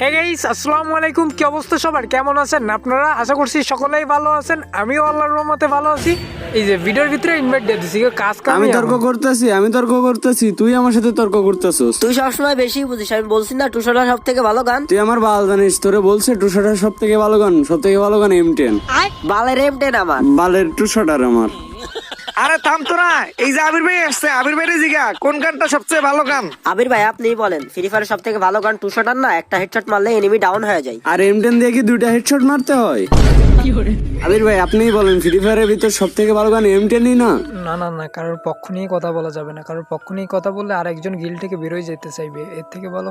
Hey guys আসসালামু আলাইকুম। কি অবস্থা সবার? কেমন আছেন? আপনারা? আশা করছি সকলেই ভালো আছেন। আমিও আল্লাহর রহমতে ভালো আছি। এই যে ভিডিওর ভিতরে ইনভাইট দিয়ে দিছি কাজ কাম আমি তর্ক করতেছি আমি তর্ক করতেছি। তুই আমার সাথে তর্ক করতেছস। তুই সবসময় বেশি বুঝিস আমি বলছি না টুসলা সব থেকে ভালো গান। তুই আমার বাল জানিস তোরে বলছে টুশাটার সব থেকে ভালো গান সব থেকে ভালো গান এম টেন বালের এম টেন আমার। বালের টুশাটার আমার। আরে থাম তো না। এই যে আবির ভাই আসছে আবির ভাইরে জিগা কোন গানটা সবচেয়ে ভালো গান? আবির ভাই আপনি বলেন ফ্রি ফায়ার সব থেকে ভালো গান টু শটার না? একটা হেডশট মারলে এনিমি ডাউন হয়ে যায়। আর এম টেন দিয়ে কি দুইটা হেডশট মারতে হয়? আবির ভাই আপনিই বলেন ফ্রি ফায়ারের ভিতর সব থেকে ভালো গান এম টেনই না? না না না কারোর পক্ষ নিয়ে কথা বলা যাবে না। কারোর পক্ষ নিয়ে কথা বললে আরেকজন গিল থেকে বেরোয় যেতে চাইবে। এর থেকে বলো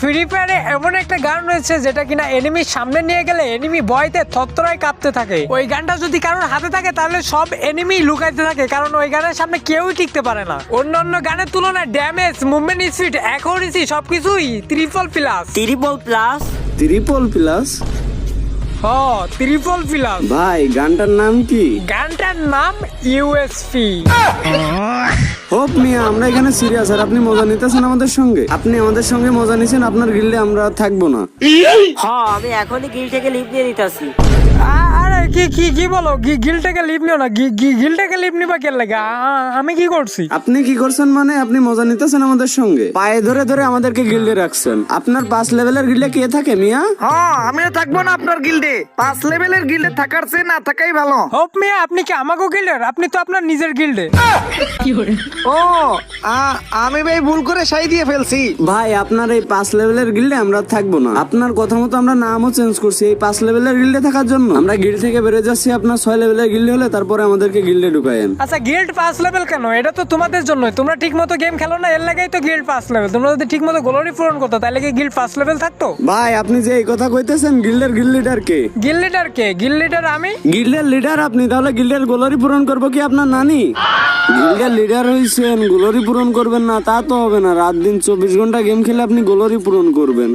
ফ্রি ফায়ারে এমন একটা গান রয়েছে যেটা কিনা এনিমির সামনে নিয়ে গেলে এনিমি ভয়তে থত্তরায় কাঁপতে থাকে। ওই গানটা যদি কারোর হাতে থাকে তাহলে সব এনিমি লুকাইতে থাকে। কারণ ওই গানের সামনে কেউই টিকতে পারে না। অন্য অন্য গানের তুলনায় ড্যামেজ মুভমেন্ট স্পিড অ্যাকুরেসি সবকিছুই triple plus triple plus triple plus হ ত্রিপল ভাই গানটার নাম কি? গানটার নাম ইউএসপি হোপ মিয়া আমরা এখানে সিরিয়াস আর আপনি মজা নিতেছেন আমাদের সঙ্গে। আপনি আমাদের সঙ্গে মজা নিছেন আপনার গিল্ডে আমরা থাকব না। হ্যাঁ আমি এখনই গিল থেকে লিভ নিয়ে নিতেছি। আরে কি কি কি বলো? গিলটাকে লিভ নিও না। গিলটাকে লিভ নিবা কে লাগে? আমি কি করছি? আপনি কি করছেন মানে আপনি মজা নিতেছেন আমাদের সঙ্গে? পায়ে ধরে ধরে আমাদেরকে গিল্ডে রাখছেন। আপনার পাঁচ লেভেলের গিল্ডে কে থাকে মিয়া? হ্যাঁ আমিও থাকব না আপনার গিল্ডে। পাঁচ লেভেলের গিল্ডে থাকার চেয়ে না থাকাই ভালো। হোপ মিয়া আপনি কি আমাকেও গিল্ডের? আপনি তো আপনার নিজের গিল্ডে। ও আ- আমি ভাই ভুল করে সাই দিয়ে ফেলছি। ভাই আপনার এই পাঁচ লেভেলের গিল্ডে আমরা থাকব না। আপনার কথা মতো আমরা নামও চেঞ্জ করছি এই পাঁচ লেভেলের গিল্ডে থাকার জন্য। আমরা গিল্ড থেকে বেরোয় যাচ্ছি আপনার ছয় লেভেলের গিল্ডে হলে তারপরে আমাদেরকে গিল্ডে ঢুকায়েন। আচ্ছা গিল্ড পাস লেভেল কেন? এটা তো তোমাদের জন্য তোমরা ঠিক মতো গেম খেলো না এর লাগাই তো গিল্ড পাস লেভেল তোমরা যদি ঠিক মতো গোলরি পূরণ করতো তাহলে কি গিল্ড পাস লেভেল থাকতো? ভাই আপনি যে এই কথা কইতেছেন গিল্ডের গিল্ড লিডার কে? গিল লিডার কে? গিল লিডার আমি? গিল্ডের লিডার আপনি তাহলে গিল্ডের গোলরি পূরণ করব কি আপনার নানি? গিল্ডের লিডার হইছেন গোলরি পূরণ করবেন না তা তো হবে না। রাত দিন চব্বিশ ঘণ্টা গেম খেলে আপনি গোলরি পূরণ করবেন।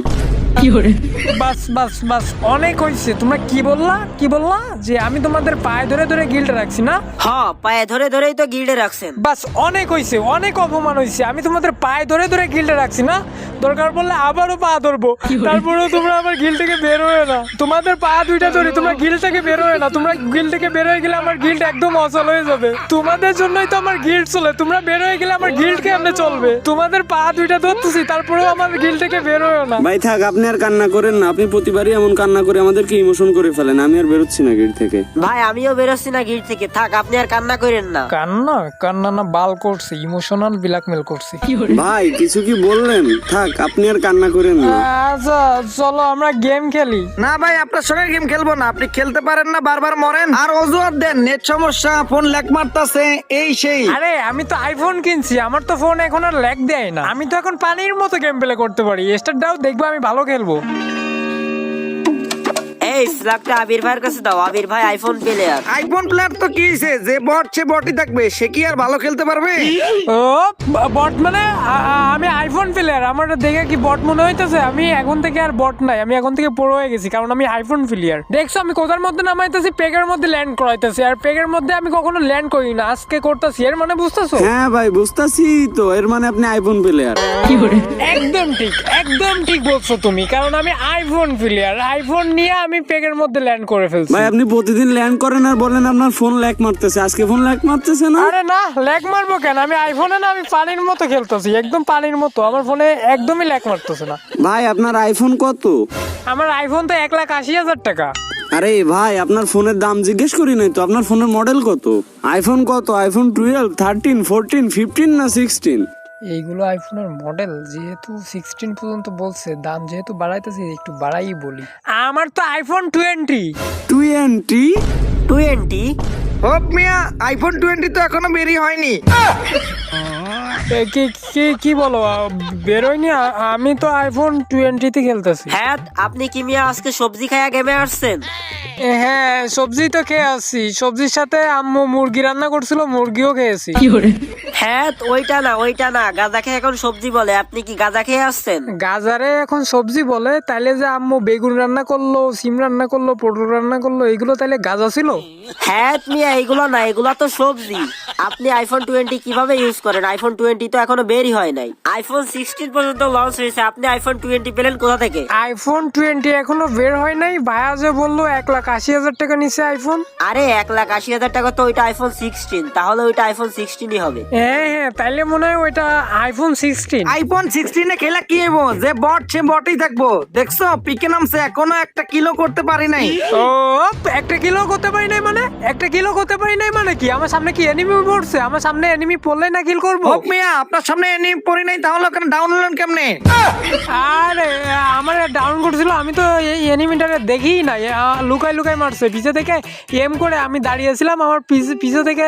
বাস বাস বাস অনেক হয়েছে তোমরা কি বললা? কি বললা? যে আমি তোমাদের পায়ে ধরে ধরে গিল্ড রাখছি না? হ পায়ে ধরে ধরেই তো গিল্ডে রাখছেন। বাস অনেক হয়েছে অনেক অপমান হয়েছে আমি তোমাদের পায়ে ধরে ধরে গিল্ডে রাখছি না? দরকার পড়লে আবারও পা ধরবো। তারপরেও তোমরা আমার গিল থেকে বের হয়ে না। তোমাদের পা দুইটা ধরি তোমরা গিল থেকে বের হয়ে না। তোমরা গিল থেকে বের হয়ে গেলে আমার গিল্ড একদম অচল হয়ে যাবে। তোমাদের জন্যই তো আমার গিল্ড চলে। তোমরা বের হয়ে গেলে আমার গিল্ড কেমনে চলবে? তোমাদের পা দুইটা ধরতেছি তারপরেও আমার গিল থেকে বের হয়ে না। ভাই থাক আপনি আর কান্না করেন না। আপনি প্রতিবারই এমন কান্না করে আমাদেরকে ইমোশন করে ফেলেন। আমি আর বেরোচ্ছি না থেকে। ভাই আমিও বেরোচ্ছি না থেকে। থাক আপনি আর কান্না করেন না। কান্না? কান্না না বাল করছি ইমোশনাল ব্ল্যাকমেল করছি। ভাই কিছু কি বললেন? থাক আপনি আর কান্না করেন না। আচ্ছা চলো আমরা গেম খেলি। না ভাই আপনার সঙ্গে গেম খেলব না। আপনি খেলতে পারেন না বারবার মরেন। আর অজুহাত দেন নেট সমস্যা ফোন ল্যাক মারতাছে এই সেই। আরে আমি তো আইফোন কিনছি আমার তো ফোন এখন আর ল্যাগ দেয় না। আমি তো এখন পানির মতো গেম প্লে করতে পারি। স্টার দাও দেখব আমি ভালো খেলব। এই স্ল্যাপটা আবির ভাইয়ের কাছে দাও। আবির ভাই আইফোন প্লেয়ার আইফোন প্লেয়ার তো কি হয়েছে যে বট সে বটই থাকবে। সে কি আর ভালো খেলতে পারবে? ও বট মানে আমি আইফোন প্লেয়ার আমার দেখে কি বট মনে হইতেছে? আমি এখন থেকে আর বট নাই। আমি এখন থেকে বড় হয়ে গেছি কারণ আমি আইফোন প্লেয়ার দেখছ আমি কোথার মধ্যে নামাইতেছি? পেগের মধ্যে ল্যান্ড করাইতেছি। আর পেগের মধ্যে আমি কখনো ল্যান্ড করি না। আজকে করতেছি। এর মানে বুঝতেছো? হ্যাঁ ভাই বুঝতেছি তো। এর মানে আপনি আইফোন প্লেয়ার একদম ঠিক একদম ঠিক বলছো তুমি। কারণ আমি আইফোন প্লেয়ার আইফোন নিয়ে আমি পেগের মধ্যে ল্যান্ড করে ফেলছি। ভাই আপনি প্রতিদিন ল্যান্ড করেন আর বলেন আপনার ফোন ল্যাক মারতেছে। আজকে ফোন ল্যাক মারতেছে না? আরে না ল্যাগ মারবো কেন? আমি আইফোনে না আমি পানির মতো খেলতেছি একদম পানির মতো। আমার ফোনে একদমই ল্যাগ মারতেছে না। ভাই আপনার আইফোন কত? আমার আইফোন তো এক লাখ আশি হাজার টাকা। আরে ভাই আপনার ফোনের দাম জিজ্ঞেস করি নাই তো? আপনার ফোনের মডেল কত? আইফোন কত? IPhone twelve thirteen fourteen fifteen না সিক্সটিন এইগুলো আইফোনের মডেল যেহেতু সিক্সটিন পর্যন্ত বলছে দাম যেহেতু বাড়াইতেছে একটু বাড়াই বলি। আমার তো iPhone twenty twenty twenty hope মিয়া আইফোন টোয়েন্টি তো এখনও বেরি হয়নি। কি কি কি বলো বেরোয়নি? আমি তো আইফোন টোয়েন্টিতে খেলতেছি। হ্যাঁ আপনি কি মিয়া আজকে সবজি খায়া গেমে আসছেন? হ্যাঁ সবজি তো খেয়ে আসছি। সবজির সাথে আম্মু মুরগি রান্না করছিল মুরগিও খেয়েছি। হ্যাঁ ওইটা না ওইটা না গাঁজা খেয়ে এখন সবজি বলে। আপনি কি গাঁজা খেয়ে আসছেন? গাজারে এখন সবজি বলে তাইলে যে আম্মু বেগুন রান্না করল সিম রান্না করল পটল রান্না করল এগুলো তাইলে গাজা ছিল? হ্যাঁ মিয়া এগুলো না এগুলো তো সবজি। আপনি আইফোন টোয়েন্টি কীভাবে ইউজ করেন? আইফোন টোয়েন্টি তো এখনও বেরই হয় নাই। আইফোন সিক্সটিন পর্যন্ত লঞ্চ হয়েছে। আপনি আইফোন টোয়েন্টি পেলেন কোথা থেকে? আইফোন টোয়েন্টি এখনও বের হয় নাই। ভাইয়া যে বলল এক লাখ আশি হাজার টাকা নিচ্ছে আইফোন আরে এক লাখ আশি হাজার টাকা তো ওইটা আইফোন সিক্সটিন তাহলে ওইটা আইফোন সিক্সটিনই হবে। হ্যাঁ হ্যাঁ তাইলে মনে হয় ওইটা আইফোন সিক্সটিন আইফোন সিক্সটিনে খেলা কি হব যে বট সে বটই থাকব। দেখছ পিকে নামছে এখনও একটা কিলো করতে পারি নাই। ও একটা কিলো করতে পারি নাই মানে? একটা কিলো করতে পারি নাই মানে কি? আমার সামনে কি এনিমি পড়ছে? আমার সামনে এনিমি পড়লে না কিল করব? হোক মিয়া আপনার সামনে এনে পড়ি নাই তাহলে ওখানে ডাউন হলেন কেমনে? আরে আমার ডাউন করছিল আমি তো এই এনিমিটারে দেখি না লুকাই লুকাই মারছে। পিছে থেকে এম করে আমি দাঁড়িয়েছিলাম আমার পিছে পিছে থেকে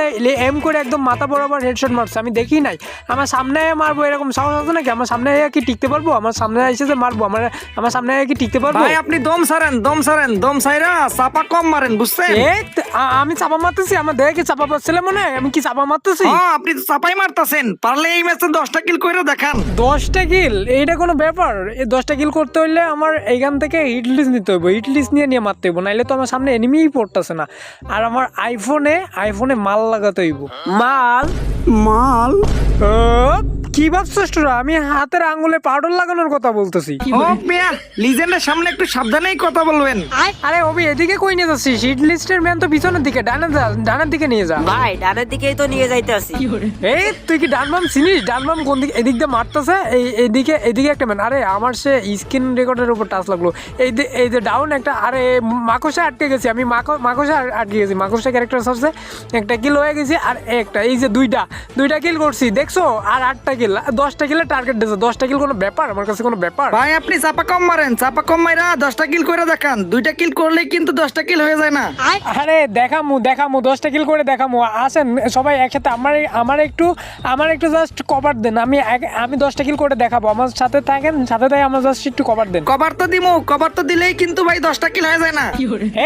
এম করে একদম মাথা বরাবর হেডশট মারছে। আমি দেখি নাই। আমার সামনে মারবো এরকম সাহস আছে নাকি? আমার সামনে কি টিকতে পারব? আমার সামনে এসে যে মারবো আমার আমার সামনে কি টিকতে পারব? ভাই আপনি দম সারেন দম সারেন দম সাইরা চাপা কম মারেন বুঝছেন? এ, আমি চাপা মারতেছি? আমার দেখে কি চাপা পাচ্ছিলে মনে হয়? আমি কি চাপা মারতেছি? হ্যাঁ আপনি তো চাপাই মারতাছেন। পারলে এই ম্যাচে দশটা কিল করে দেখান। দশটা কিল এইটা কোনো ব্যাপার? এই দশটা কিল করতে হইলে আমার এইখান থেকে হিট লিস্ট নিতে হইব। হিট লিস্ট নিয়ে নিয়ে মারতে হইব। নাইলে তো আমার সামনে এনিমিই পড়তেছে না। আর আমার আইফোনে আইফোনে মাল লাগাতে হইব। মাল? মাল? কি ভাবছিস তোরা? আমি হাতের আঙ্গুলে পাউডার লাগানোর কথা বলতেছি। লিজেন্ডের সামনে একটু সাবধানেই কথা বলবেন। আরে অবি এদিকে কই নিয়ে যাচ্ছিস? হিট লিস্টের ম্যান তো পিছনের দিকে ডানে যা ডানের দিকে নিয়ে যা। ভাই ডানের দিকেই তো নিয়ে যাইতে আসি এই তুই কি ডানবাম চিনিস? ডানবাম কোন দিকে? এদিক দিয়ে মারতেছে? এই এদিকে এদিকে একটা ম্যান আরে আমার সে স্ক্রিন রেকর্ডের উপর টাচ লাগল। এই যে এই যে ডাউন একটা আরে মাকসা আটকে গেছি। আমি মাকো- মাকসা আটকে গেছি। মাকসা ক্যারেক্টার আছে একটা কিল হয়ে গেছি আর একটা এই যে দুইটা দুইটা কিল করছি দেখছ? আর আটটা কিল দশটা কিলে টার্গেট দিয়েছে। দশটা কিল কোনো ব্যাপার? আমার কাছে কোনো ব্যাপার? ভাই আপনি চাপা কম মারেন। চাপা কম মাইরা দশটা কিল করে দেখান। দুইটা কিল করলেই কিন্তু দশটা কিল হয়ে যায় না। আরে দেখামু দেখামু দশটা কিল করে দেখামু। আসেন সবাই একসাথে আমার আমার একটু আমার একটু জাস্ট কভার দেন। আমি আমি দশটা কিল করে দেখাবো। আমার সাথে থাকেন সাথে থাকে আমার জাস্ট একটু কভার দেন। কভার তো দিমু। কভার তো দিলেই কিন্তু ভাই দশটা কিল হয়ে যায় না।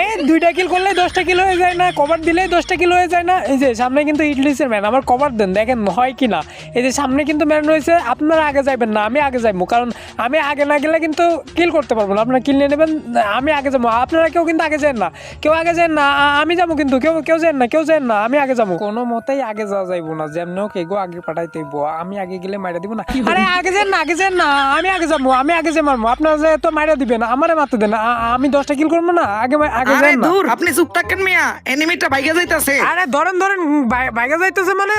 এই দুইটা কিল করলে দশটা কিল হয়ে যায় না কভার দিলেই দশটা কিল হয়ে যায় না। এই যে, সামনে কিন্তু ইডলিসের ম্যান আমার কভার দেন, দেখেন হয় কি না এই যে, সামনে কিন্তু ম্যান রয়েছে, আপনারা আগে যাবেন না, আমি আগে যাইবো, কারণ আমি আগে না গেলে কিন্তু কিল করতে পারব না। আপনারা কিল নিয়ে নেবেন আমি আগে যাব। আপনারা কেউ কিন্তু আগে যান না। কেউ আগে যান না আমি যাব কিন্তু। কেউ কেউ যান না কেউ যান না আমি আগে যাব। কোনো মতেই আগে যাওয়া যাইবো না। যেমন হোক এগো আগে পাঠাইতে। আমি আগে গেলে মাইরা দিব না। আরে আগে যান না আগে যান না। আমি আগে যাব আমি আগে যে মারবো। আপনারা যে তো মাইরা দিবেন আমারে মারতে দেন। আমি দশটা কিল করব না আগে আগে যান না। দূর আপনি চুপ থাকেন মিয়া। এনিমিটা ভাইগে যাইতাছে। আরে ধরেন ধরেন বাই- বাইকে যাইতেছে মানে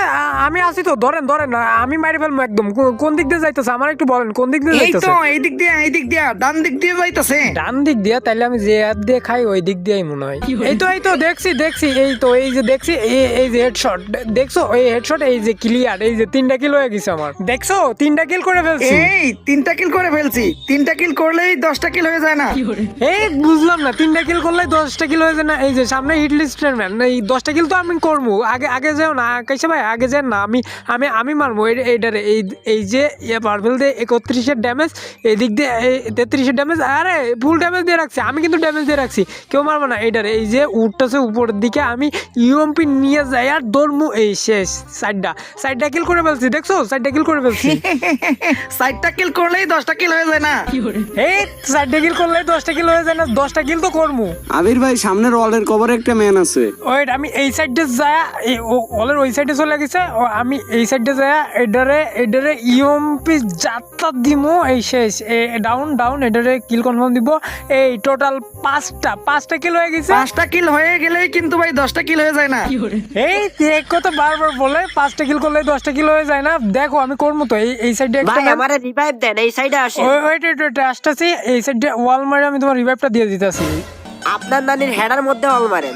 আমি আছি তো ধরেন ধরেন আমি মারি ফেলব একদম। কোন দিক দিয়ে যাইতেছে? আমার একটু বলেন কোন দিক দিয়ে যাইতেছে? তো এই দিক দিয়ে এই দিক দিয়ে ডান দিক দিয়ে যাইতাছে। ডান দিক দিয়ে তাইলে আমি যে দিয়ে খাই ওই দিক দিয়েই মনে হয়। এই তো এই তো দেখছি দেখছি এই তো এই যে দেখছি এই এই যে হেডশট দেখছ এই হেডশট এই যে ক্লিয়ার এই যে তিনটা কিল হয়ে গেছে আমার। দেখছ তিনটা কিল করে ফেলছি। এই তিনটা কিল করে ফেলছি। তিনটা কিল করলেই দশটা কিল হয়ে যায় না। এই বুঝলাম না তিনটা কিল করলে দশটা কিল হয়ে যায় না। এই যে সামনে হিট লিস্টের ম্যান এই দশটা কিল তো আমি করব। আগে আগে যাও না কাইসে ভাই আগে যান না আমি আমি আমি মারবো। এই- এইটারে এই এই যে ইয়ে দিয়ে একত্রিশের ড্যামেজ এই দিক দিয়ে এই তেত্রিশের ড্যামেজ আরে ফুল ড্যামেজ দিয়ে রাখছি আমি কিন্তু ড্যামেজ দিয়ে রাখছি কেউ মারবো না এইটারে এই যে উঠতেছে উপরের দিকে আমি ইউএমপি নিয়ে যাই আর দৌড়মু এই শেষ সাইডটা সাইডটা কিল করে ফেলছি দেখছ? সাইডটা কিল করে ফেলছি। সাইডটা কিল করলেই দশটা কিল হয়ে যায় না। এই সাইডটা কিল করলে দশটা কিল হয়ে যায় না দশটা কিল তো করব আবির ভাই সামনের ওয়ালের কভারে একটা ম্যান আছে। ওয়েট আমি এই সাইডে যায় এই ওলের ওই সাইডে চলে গেছে আমি এই সাইডে যায় এডারে এডারে ইউএমপি যাত্রা দিমু এই শেষ। ডাউন ডাউন এডারে কিল কনফার্ম দিব। এই টোটাল পাঁচটা পাঁচটা কিল হয়ে গেছে। পাঁচটা কিল হয়ে গেলেই কিন্তু ভাই দশটা কিল হয়ে যায় না। এই এক কথা বারবার বলে পাঁচটা কিল করলে দশটা কিল হয়ে যায় না। দেখো আমি করব তো। এই এই সাইডে একটা ভাই আমারে রিভাইভ দেন এই সাইডে আসেন। ওই ওয়েট ওয়েট ওয়েট আসতেছি। এই সাইডে ওয়াল মারে আমি তোমার রিভাইভটা দিয়ে দিতেছি। আপনার নানির হেডার মধ্যে অল মারেন।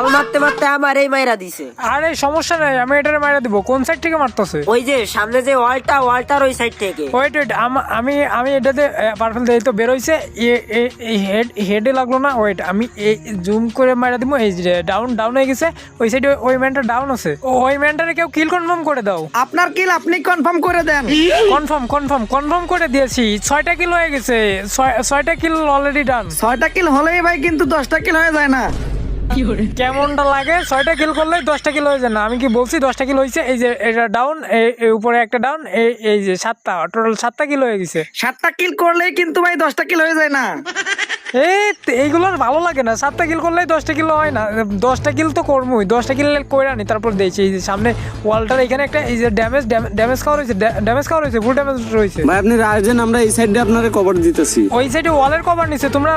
মারতে মারতে আমার এই মাইরা দিছে। আরে সমস্যা নাই আমি এটারে মারা দিব। কোন সাইড থেকে মারতেছে? ওই যে সামনে যে ওয়ালটা ওয়ালটার ওই সাইড থেকে। ওয়েট ওয়েট আমি আমি এটাতে পারফেল দিয়ে তো বেরোইছে এ- এ- এই হেড হেডে লাগল না? ওয়েট আমি এই জুম করে মারা দিব। এই যে ডাউন ডাউন হয়ে গেছে। ওই সাইডে ওই ম্যানটা ডাউন আছে। ওই ম্যানটারে কেউ কিল কনফার্ম করে দাও। আপনার কিল আপনি কনফার্ম করে দেন। কনফার্ম কনফার্ম কনফার্ম করে দিয়েছি। ছয়টা কিল হয়ে গেছে। ছয়- ছয়টা কিল অলরেডি ডান ছয়টা কিল হলেই ভাই কিন্তু দশটা কিল হয়ে যায় না। কেমনটা লাগে? ছয়টা কিল করলে দশটা কিল হয়ে যায় না। আমি কি বলছি দশটা কিল হয়েছে এই যে এটা ডাউন এই উপরে একটা ডাউন এই এই যে সাতটা টোটাল সাতটা কিল হয়ে গেছে। সাতটা কিল করলেই কিন্তু ভাই দশটা কিল হয়ে যায় না। এই তো ভালো লাগে না। সাতটা কিল করলেই দশটা কিলো হয় না। দশটা কিল তো করবোই। দশটা কিল করে আনি তারপর দিয়েছি এই যে সামনে ওয়ালটার এখানে একটা এই যে ড্যামেজ ড্যামেজ খাওয়া রয়েছে ড্যামেজ খাওয়া রয়েছে ফুল ড্যামেজ রয়েছে। ভাই আপনি রাজেন আমরা এই সাইডে আপনারে কভার দিতেছি। ওই সাইডে ওয়ালের কভার নিচ্ছে তোমরা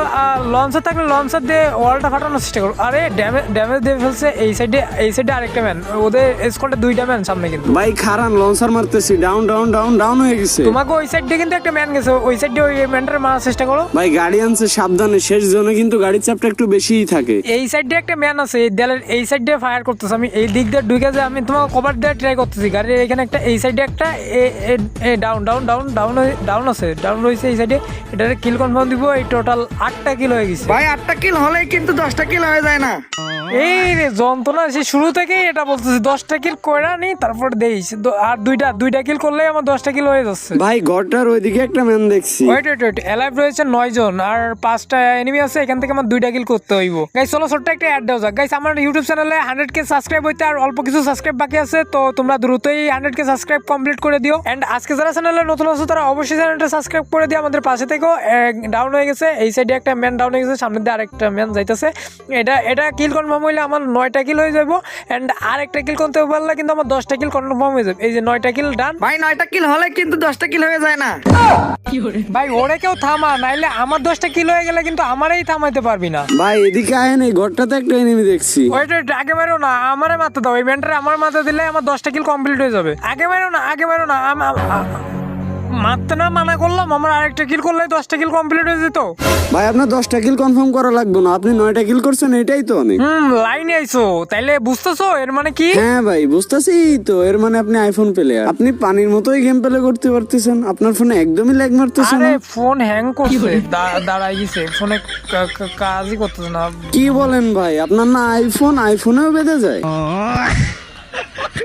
লঞ্চার থাকলে লঞ্চার দিয়ে ওয়ালটা ফাটানোর চেষ্টা করো। আরে ড্যামেজ ড্যামেজ দিয়ে ফেলছে এই সাইডে এই সাইডে আরেকটা ম্যান ওদের স্কোয়াডে দুইটা ম্যান সামনে কিন্তু। ভাই খারান লঞ্চার মারতেছি। ডাউন ডাউন ডাউন ডাউন হয়ে গেছে। তোমাকে ওই সাইড দিয়ে কিন্তু একটা ম্যান গেছে। ওই সাইড দিয়ে ওই ম্যানটার মারার চেষ্টা করো। ভাই গাড়ি আনছে সাবধানে শেষ জোনে কিন্তু গাড়ির চাপটা একটু বেশিই থাকে। এই সাইড দিয়ে একটা ম্যান আছে এই দেয়ালের এই সাইড দিয়ে ফায়ার করতেছে। আমি এই দিক দিয়ে ঢুকে যে আমি তোমাকে কভার দেওয়ার ট্রাই করতেছি। গাড়ির এখানে একটা এই সাইডে একটা down down down down down আছে। ডাউন রয়েছে এই সাইডে এটার কিল কনফার্ম দিব এই টোটাল আটটা কিল হয়ে গেছে। ভাই আটটা কিল হলেই কিন্তু দশটা কিল হয়ে যায় না। এই রে যন্ত্রণা সে শুরু থেকেই এটা বলতেছি দশটা কিল কইরা নি তারপর দেইস আর দুইটা দুইটা কিল করলেই আমার দশটা কিল হয়ে যাচ্ছে। ভাই ঘরটার ওইদিকে একটা ম্যান দেখছি। ওয়েট ওয়েট ওয়েট অ্যালাইভ রয়েছে নয় জন আর পাঁচটা এনিমি আছে এখান থেকে আমার দুইটা কিল করতে হইব। গাইস চলো ছোট্ট একটা অ্যাড দেওয়া যাক। গাইস আমার ইউটিউব চ্যানেলে হান্ড্রেড কে সাবস্ক্রাইব হইতে আর অল্প কিছু সাবস্ক্রাইব বাকি আছে তো তোমরা দ্রুতই হান্ড্রেড কে সাবস্ক্রাইব কমপ্লিট করে দিও। এন্ড আজকে যারা চ্যানেলে নতুন আছো তারা অবশ্যই চ্যানেলটা সাবস্ক্রাইব করে দিও আমাদের পাশে থেকেও ডাউন হয়ে গেছে এই সাইডে একটা ম্যান ডাউন হয়ে গেছে সামনে দিয়ে আরেকটা ম্যান যাইতেছে। এটা এটা কিল কনফার্ম হইলে আমার নয়টা কিল হয়ে যাব এন্ড আরেকটা কিল করতে পারলে কিন্তু আমার দশটা কিল কনফার্ম হয়ে যাবে। এই যে নয়টা কিল ডান ভাই নয়টা কিল হলে কিন্তু দশটা কিল হয়ে যায় না। ভাই ওরে কেউ থামা নাইলে আমার দশটা কিলো হয়ে গেলে কিন্তু আমারই থামাইতে পারবি না। ভাই এদিকে আয় না ঘরটা ঘরটাতে একটা এনিমি দেখছি। ওয়েট ওয়েট আগে মেরো না আমারে মারতে দাও। এই ব্যান্ডারে আমার মাথা দিলে আমার দশটা কিল কমপ্লিট হয়ে যাবে। আগে মেরো না আগে মেরো না মারতে না মানা করলাম আমার আরেকটা কিল করলে দশটা কিল কমপ্লিট হয়ে যেত। ভাই আপনার দশটা কিল কনফার্ম করা লাগবে না। আপনি নয়টা কিল করছেন এটাই তো অনেক। হুম লাইনে আইছো। তাইলে বুঝতেছো এর মানে কি? হ্যাঁ ভাই বুঝতেছি তো। এর মানে আপনি আইফোন পেলে আপনি পানির মতোই গেম প্লে করতে পারতেছেন। আপনার ফোনে একদমই ল্যাগ মারতেছে আরে ফোন হ্যাং করছে। দা- গেছে। ফোনে কা- কা- কাজই করতেছে না। কি বলেন ভাই? আপনার না আইফোন আইফোনেও বেঁধে যায়।